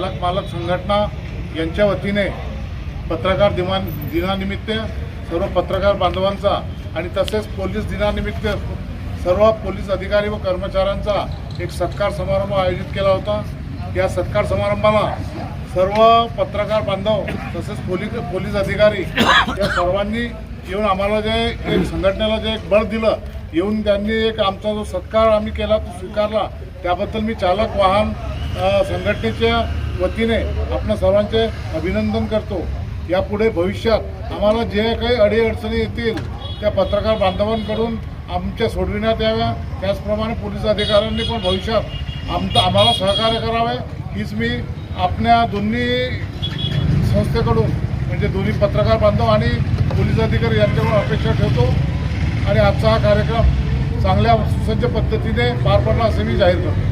चालक मालक संघटना यांच्या वतीने पत्रकार दिमान दिनानिमित्त सर्व पत्रकार बांधवांचा आणि तसेच पोलीस दिनानिमित्त सर्व पोलीस अधिकारी व कर्मचाऱ्यांचा एक सत्कार समारंभ आयोजित केला होता. या सत्कार समारंभाला सर्व पत्रकार बांधव तसेच पोलीस पोलीस अधिकारी या सर्वांनी येऊन आम्हाला जे एक संघटनेला जे एक बळ दिलं येऊन त्यांनी एक आमचा जो सत्कार आम्ही केला तो स्वीकारला. त्याबद्दल मी चालक वाहन संघटनेच्या वतीने आपल्या सर्वांचे अभिनंदन करतो. यापुढे भविष्यात आम्हाला जे काही अडीअडचणी येतील त्या पत्रकार बांधवांकडून आमच्या सोडविण्यात याव्या. त्याचप्रमाणे पोलीस अधिकाऱ्यांनी पण भविष्यात आमचं आम्हाला सहकार्य करावे. हीच मी आपल्या दोन्ही संस्थेकडून म्हणजे दोन्ही पत्रकार बांधव आणि पोलीस अधिकारी यांच्याकडून अपेक्षा ठेवतो. आणि आजचा हा कार्यक्रम चांगल्या सुसज्ज पद्धतीने पार पडला असे मी जाहीर करतो.